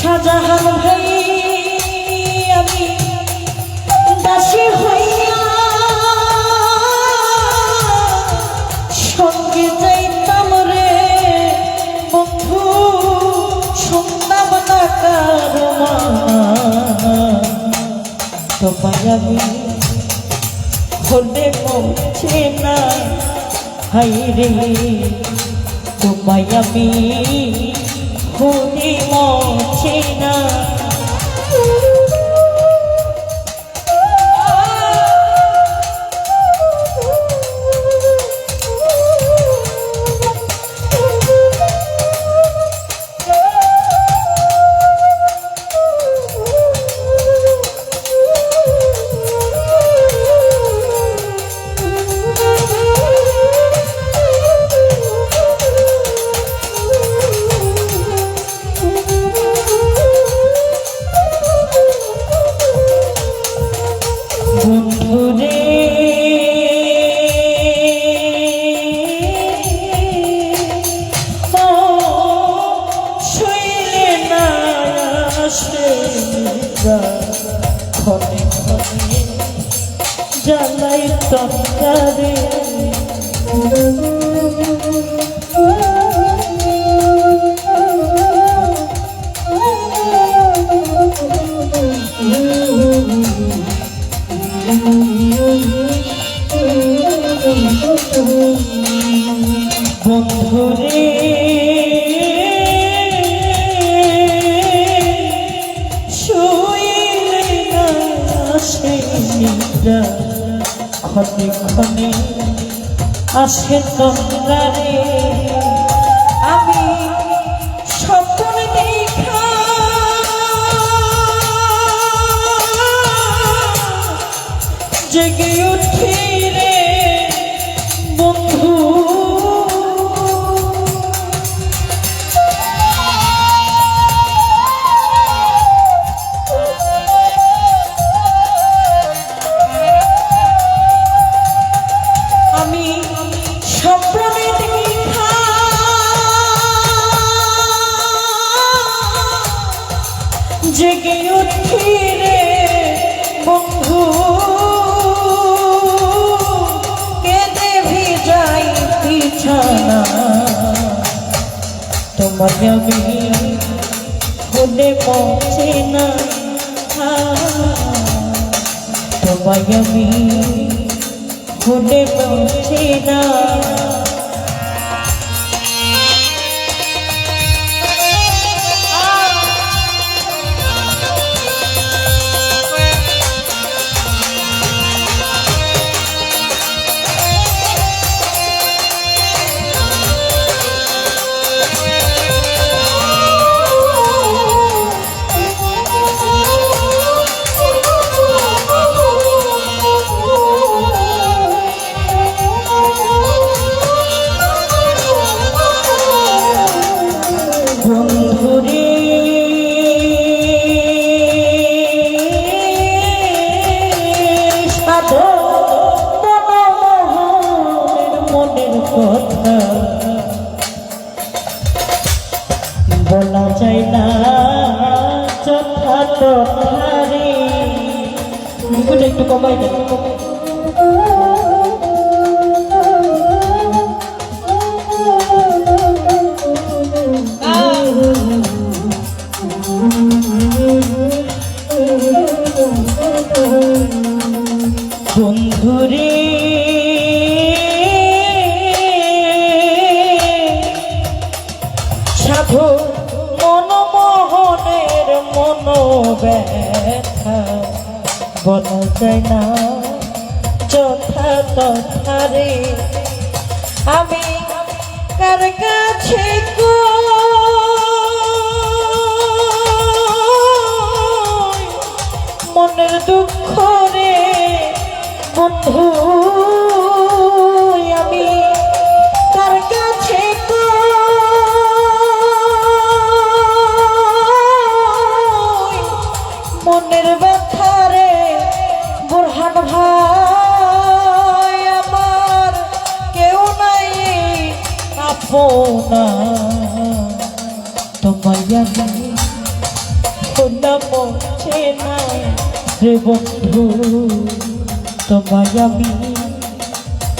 শাহজাহান ভাই আমি, দাসী হইয়া সঙ্গে যাইতাম রে বন্ধু শুনতাম না কারও তোমায় আমি হলে পৌঁছে না হাই রে, তোমায় আমি হলে মছে না। বন্ধুরে শুইলে না আসে নিদ্রা ক্ষণে ক্ষণে আসে তন্দ্রারে আমি তোমার আমি পৌঁছে না। তোমায় আমি হলে পৌঁছে না। রে বন্ধু তোমায় আমি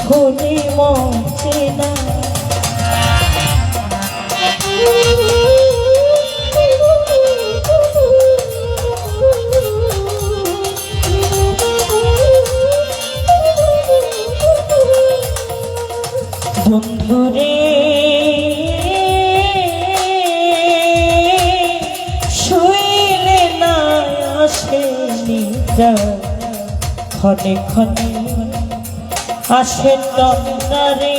হলি চেনা বন্ধুরে শুইলে না আসে। ক্ষণে ক্ষণে আসে তন্দারে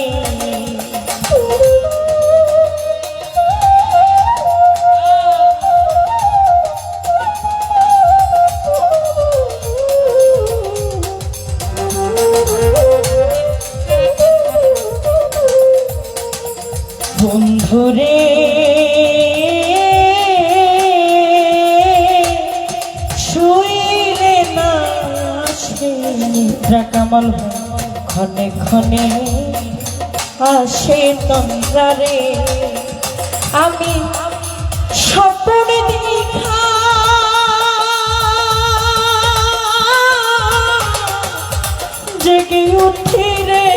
কামাল ক্ষণে ক্ষণে আসে তন্দ্রারে আমি স্বপ্নে দেখা। জেগে উঠি রে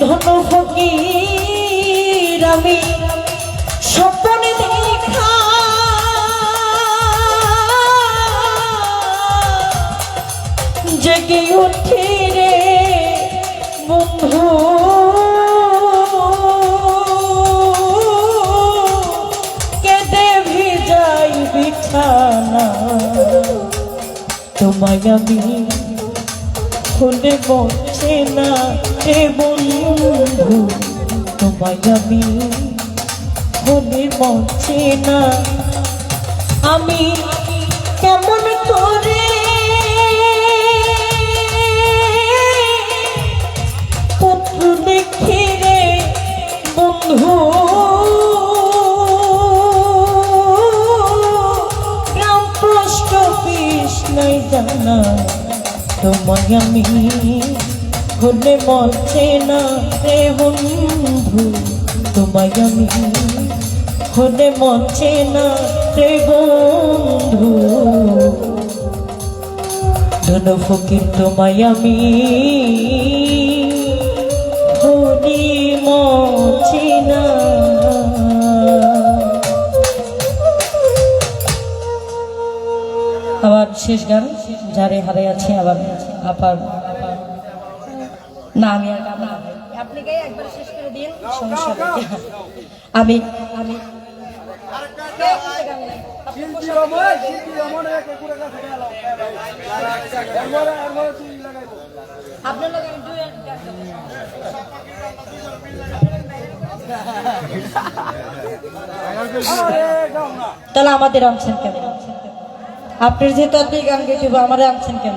ধন ফকির, আমি স্বপ্নে জেগে উঠি তোমায় আমি ফুলে বসে না রে বন্ধু তোমায় আমি ফুলে বসে না। আমি কেমন করে তোমায় আমি হলে মরছে না রে বন্ধু? তোমায় আমি হলে মরছে না রে বন্ধু? ধন ফকির তোমায় আমি হলি মরছে না। আবার শেষ গান, যারে হারে আছে আবার। আপার না, আমি। আপনি সমস্যা আমি আমি। তাহলে আমাদের আনছেন কেন আপনার যেহেতু আপনি গান হবে, আমার আনছেন কেন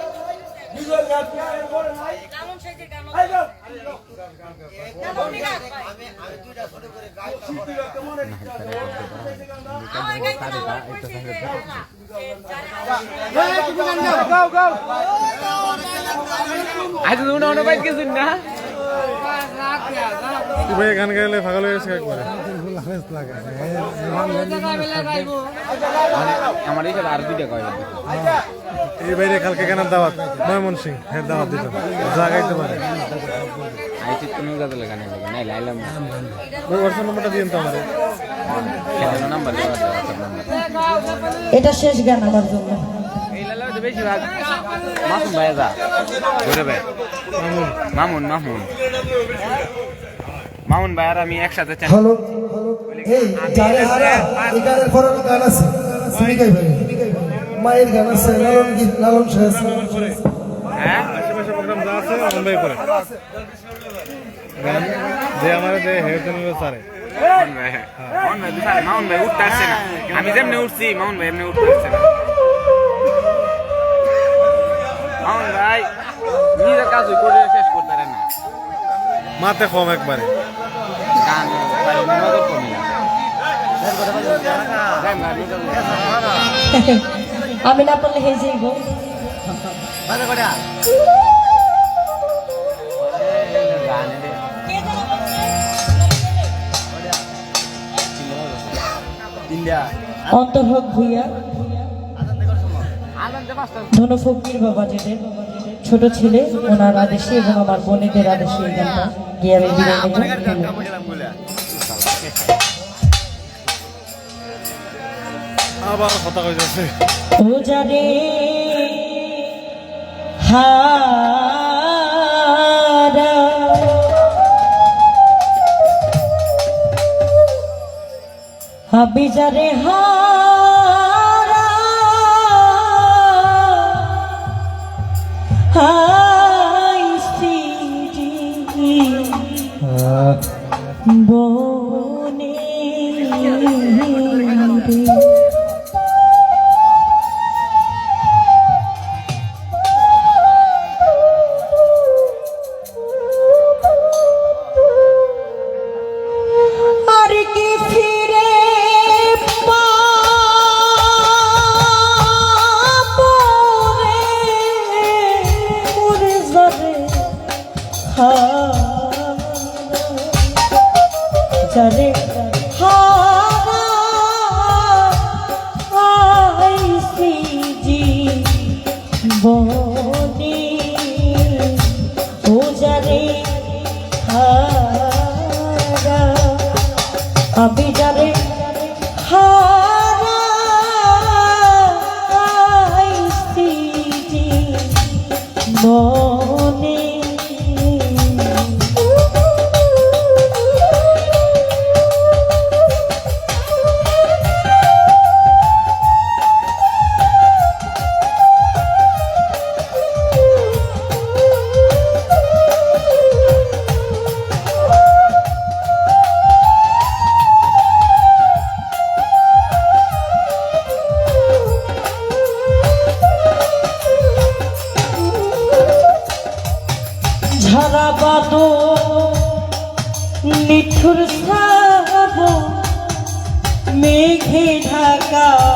নিজের গান কি আর এরপরে এই গাও শিল্পী কেমন গাও গাও আজ তো উনি অনেক বাইক গেছেন না? ভাই গান গাইলে হয়ে গেছে একবারে। আমার এই আর দুইটা কয় এই বাইরে কালকে গানের দাওয়াত? ময়মন সিং হ্যাঁ দাওয়াত দিত যা গাইতে পারে। আইসি তুমি গাছ লাগানে নাই লাইলাম ওই হোয়াটসঅ্যাপ নাম্বারটা দিন তো আমার। নাম্বার এটা শেষ গান আমার জন্য। মাসুম ভাই যা। ঘুরে ভাই। মামুন। মামুন মামুন। ভাই আর আমি একসাথে হ্যালো এই হারা গান আছে। সিমি গাই ভাই মায়ের গান আছে লালন গীত লালন শাহ আছে। হ্যাঁ? আশেপাশে প্রোগ্রাম যা আছে অন ভাই করে। গান যে আমার দে হেড চ্যানেলে সারে। মামুন ভাই মামুন ভাই দুসার উঠতে আসছে না আমি যেমনি উঠছি মামুন ভাই এমনি উঠতে আসছে না মামুন ভাই নিজের কাজ করে শেষ করতে না মাতে কম একবারে। গান কমি না আমি না পারলে গান এলে অন্তর্ভোগ ধনু ফকির বাবা যেদের ছোট ছেলে ওনার আদেশে এবং আমার বোনেদের আদেশে এই গানটা গিয়ে আমি বিদায় আবার কথা কইতেছে ও যারে হারা। হাবি যারে হারা হাই সিটি বনে oh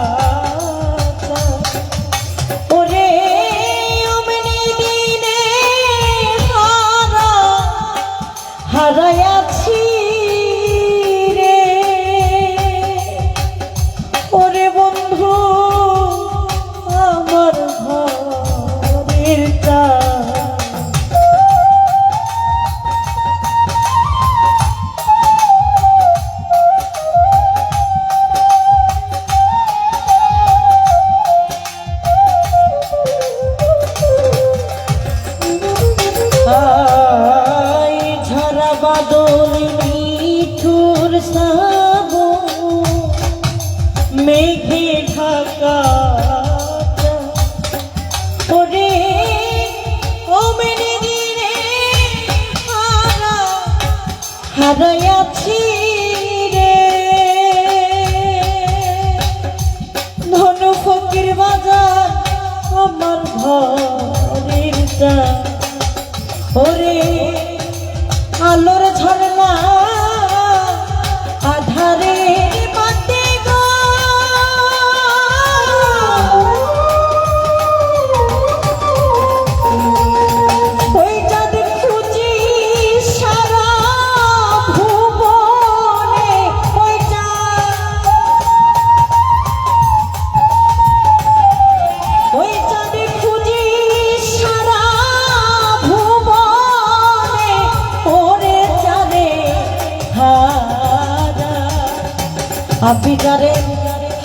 যারে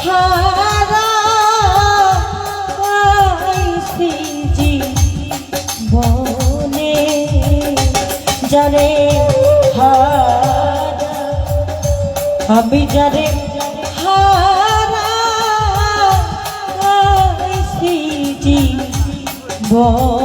হারা জি বনে যারে হারা আমি হারা জি বনে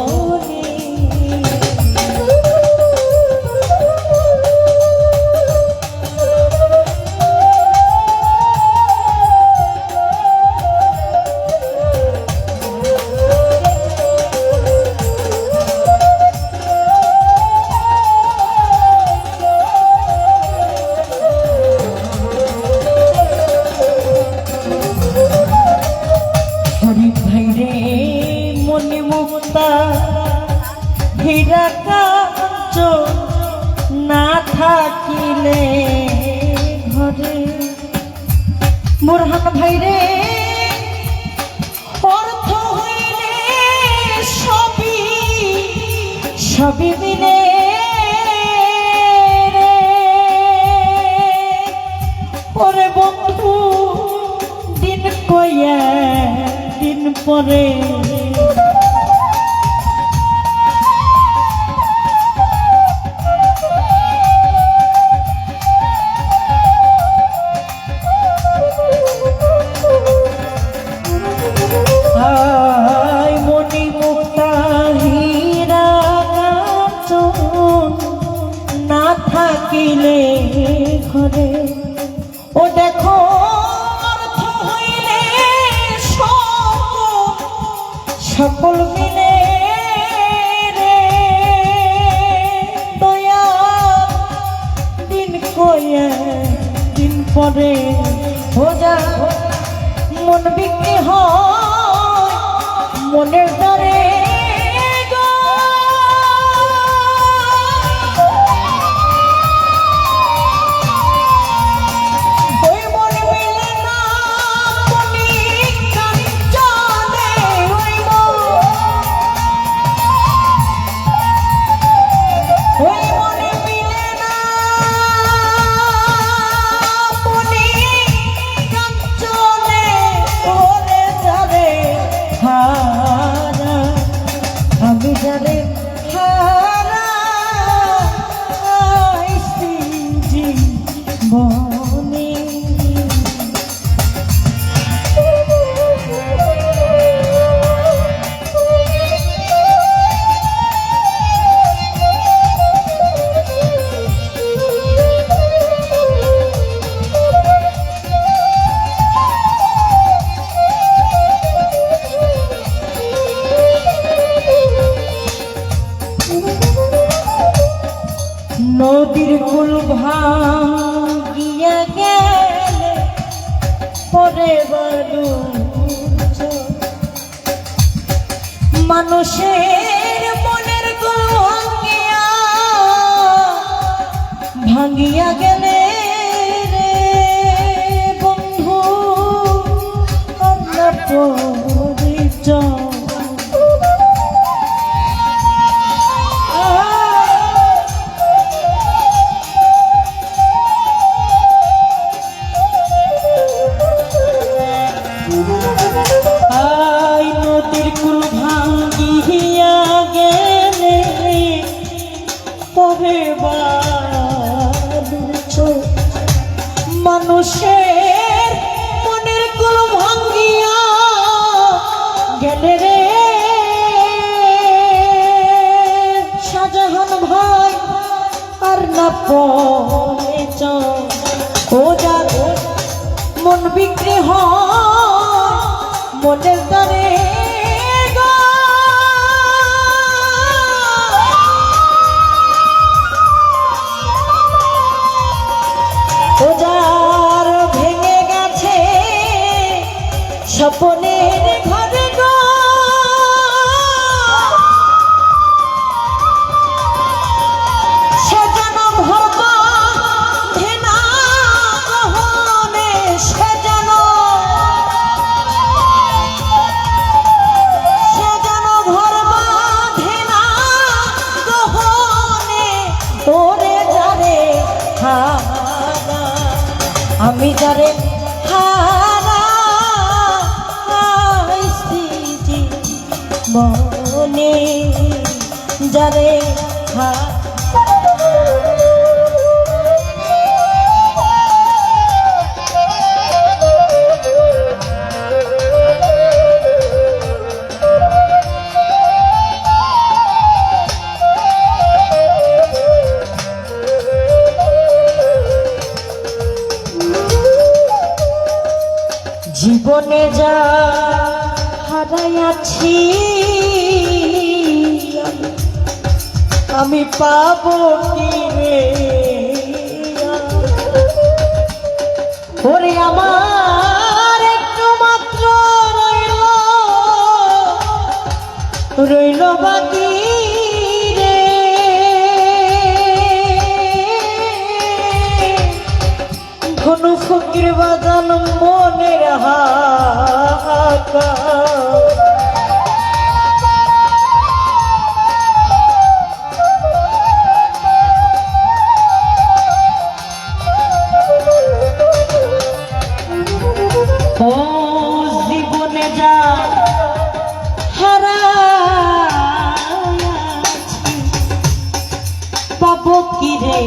ওরে বন্ধু দিন কয়ে দিন পরে মন বিক্রি হয় মনের দ্বারে japonés. ধনু ফকির বাজান মনের হাকা পাবো কি রে?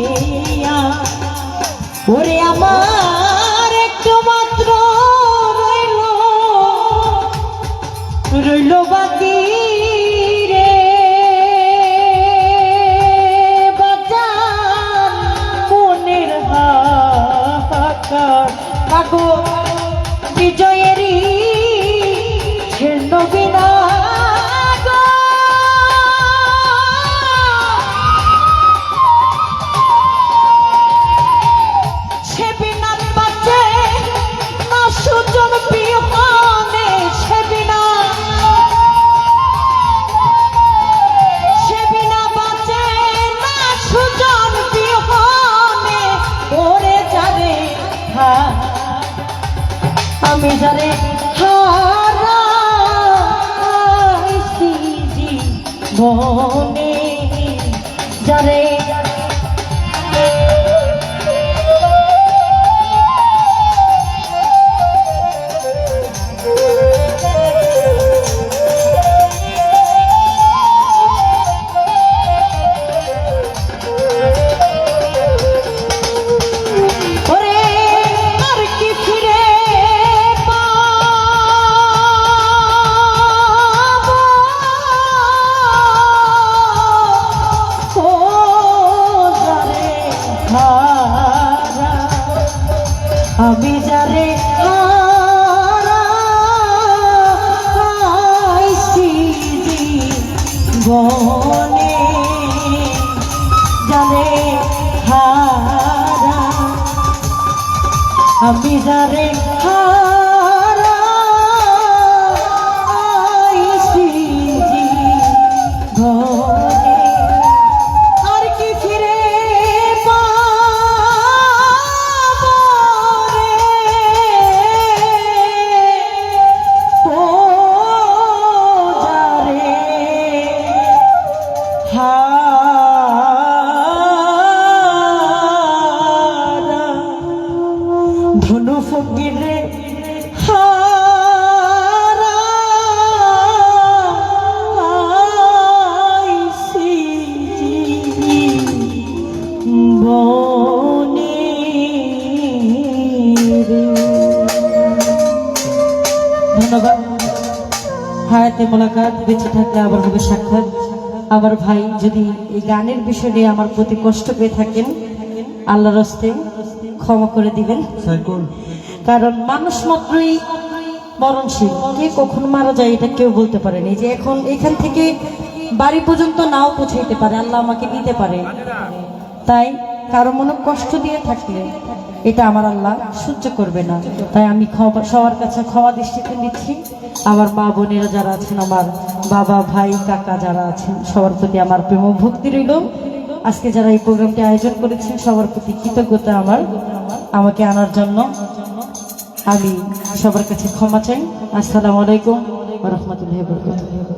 ওরে আমার একটু মাত্র রইল। রইল বাকি বিজয়েরই ছেন্ন বিনা আমি যারে হারাইছি জীবনে। বেঁচে থাকলে আবার হবে সাক্ষাৎ। আমার ভাই যদি এই গানের বিষয় নিয়ে আমার প্রতি কষ্ট পেয়ে থাকেন আল্লাহর হস্তে ক্ষমা করে দিবেন। কারণ মানুষ মাত্রই মরণশীল। কে কখন মারা যায় এটা কেউ বলতে পারেনি যে এখন এখান থেকে বাড়ি পর্যন্ত নাও পৌঁছাইতে পারে আল্লাহ আমাকে দিতে পারে। তাই কারও মনে কষ্ট দিয়ে থাকলে এটা আমার আল্লাহ সহ্য করবে না। তাই আমি সবার কাছে ক্ষমা দৃষ্টিতে নিচ্ছি। আমার মা বোনেরা যারা আছেন, আমার বাবা, ভাই, কাকা যারা আছেন, সবার প্রতি আমার প্রেম ভক্তি রইল। আজকে যারা এই প্রোগ্রামটি আয়োজন করেছেন, সবার প্রতি কৃতজ্ঞতা আমার। আমাকে আনার জন্য আমি সবার কাছে ক্ষমা চাই। আসসালামু আলাইকুম রহমতুল্লাহ